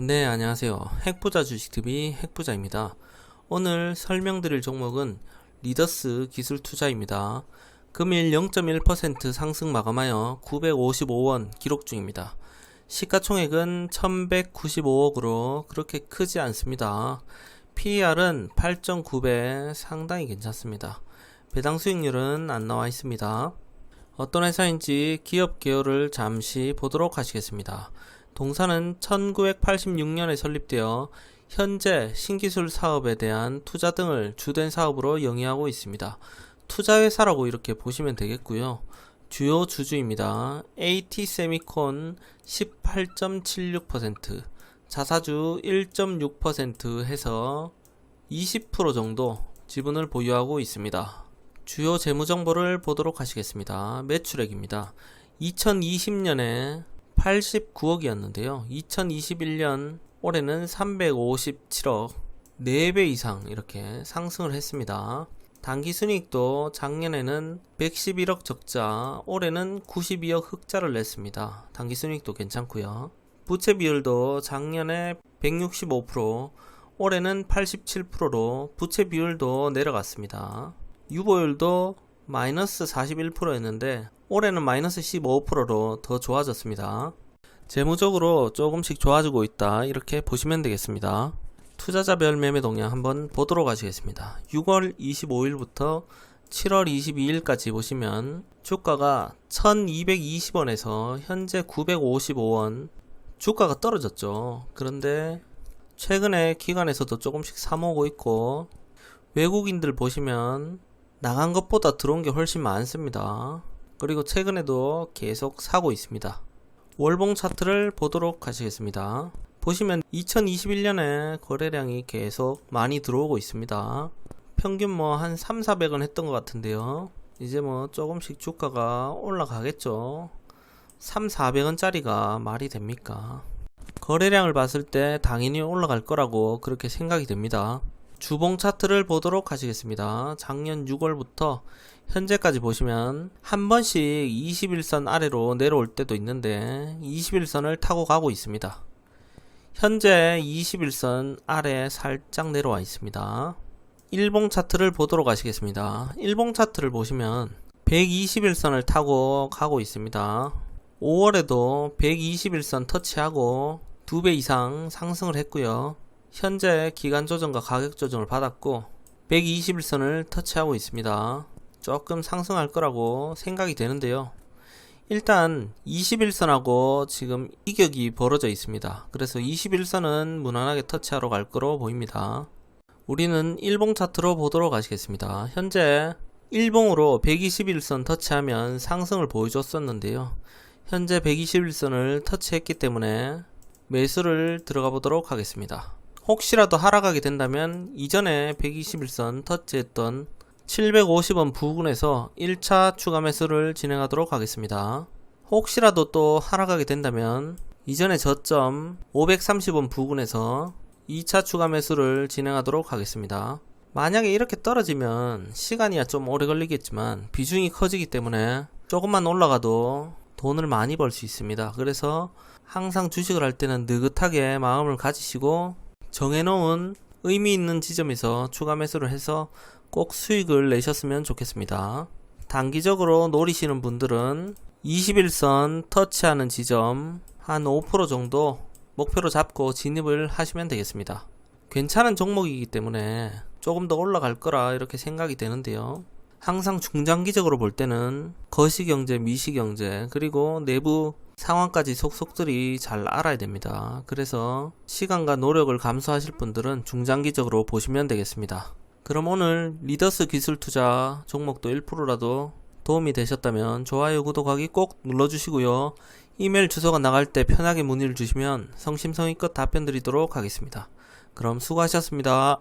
네, 안녕하세요. 핵부자 주식TV 핵부자입니다. 오늘 설명드릴 종목은 리더스 기술 투자입니다. 금일 0.1% 상승 마감하여 955원 기록 중입니다. 시가총액은 1195억으로 그렇게 크지 않습니다. PER은 8.9배 상당히 괜찮습니다. 배당 수익률은 안 나와 있습니다. 어떤 회사인지 기업 개요를 잠시 보도록 하시겠습니다. 동사는 1986년에 설립되어 현재 신기술 사업에 대한 투자 등을 주된 사업으로 영위하고 있습니다. 투자회사라고 이렇게 보시면 되겠고요. 주요 주주입니다. AT 세미콘 18.76%, 자사주 1.6% 해서 20% 정도 지분을 보유하고 있습니다. 주요 재무 정보를 보도록 하시겠습니다. 매출액입니다. 2020년에 89억이었는데요. 2021년 올해는 357억, 4배 이상 이렇게 상승을 했습니다. 단기 순이익도 작년에는 111억 적자, 올해는 92억 흑자를 냈습니다. 단기 순이익도 괜찮고요. 부채 비율도 작년에 165%, 올해는 87%로 부채 비율도 내려갔습니다. 유보율도 마이너스 41%였는데 올해는 마이너스 15%로 더 좋아졌습니다. 재무적으로 조금씩 좋아지고 있다 이렇게 보시면 되겠습니다. 투자자별 매매 동향 한번 보도록 하시겠습니다. 6월 25일부터 7월 22일까지 보시면 주가가 1220원에서 현재 955원 주가가 떨어졌죠. 그런데 최근에 기관에서도 조금씩 사모으고 있고 외국인들 보시면 나간 것보다 들어온 게 훨씬 많습니다. 그리고 최근에도 계속 사고 있습니다. 월봉 차트를 보도록 하시겠습니다. 보시면 2021년에 거래량이 계속 많이 들어오고 있습니다. 평균 뭐 한 3, 400원 했던 것 같은데요. 이제 뭐 조금씩 주가가 올라가겠죠. 3, 400원짜리가 말이 됩니까? 거래량을 봤을 때 당연히 올라갈 거라고 그렇게 생각이 됩니다. 주봉 차트를 보도록 하시겠습니다. 작년 6월부터 현재까지 보시면 한 번씩 21선 아래로 내려올 때도 있는데 21선을 타고 가고 있습니다. 현재 21선 아래 살짝 내려와 있습니다. 일봉 차트를 보도록 하시겠습니다. 일봉 차트를 보시면 121선을 타고 가고 있습니다. 5월에도 121선 터치하고 2배 이상 상승을 했고요. 현재 기간 조정과 가격 조정을 받았고 121선을 터치하고 있습니다. 조금 상승할 거라고 생각이 되는데요. 일단 21선하고 지금 이격이 벌어져 있습니다. 그래서 21선은 무난하게 터치하러 갈 거로 보입니다. 우리는 일봉 차트로 보도록 하시겠습니다. 현재 일봉으로 121선 터치하면 상승을 보여줬었는데요. 현재 121선을 터치했기 때문에 매수를 들어가 보도록 하겠습니다. 혹시라도 하락하게 된다면 이전에 121선 터치했던 750원 부근에서 1차 추가 매수를 진행하도록 하겠습니다. 혹시라도 또 하락하게 된다면 이전의 저점 530원 부근에서 2차 추가 매수를 진행하도록 하겠습니다. 만약에 이렇게 떨어지면 시간이야 좀 오래 걸리겠지만 비중이 커지기 때문에 조금만 올라가도 돈을 많이 벌 수 있습니다. 그래서 항상 주식을 할 때는 느긋하게 마음을 가지시고 정해놓은 의미 있는 지점에서 추가 매수를 해서 꼭 수익을 내셨으면 좋겠습니다. 단기적으로 노리시는 분들은 21선 터치하는 지점 한 5% 정도 목표로 잡고 진입을 하시면 되겠습니다. 괜찮은 종목이기 때문에 조금 더 올라갈 거라 이렇게 생각이 되는데요. 항상 중장기적으로 볼 때는 거시경제, 미시경제, 그리고 내부 상황까지 속속들이 잘 알아야 됩니다. 그래서 시간과 노력을 감수하실 분들은 중장기적으로 보시면 되겠습니다. 그럼 오늘 리더스 기술 투자 종목도 1%라도 도움이 되셨다면 좋아요, 구독하기 꼭 눌러주시고요. 이메일 주소가 나갈 때 편하게 문의를 주시면 성심성의껏 답변 드리도록 하겠습니다. 그럼 수고하셨습니다.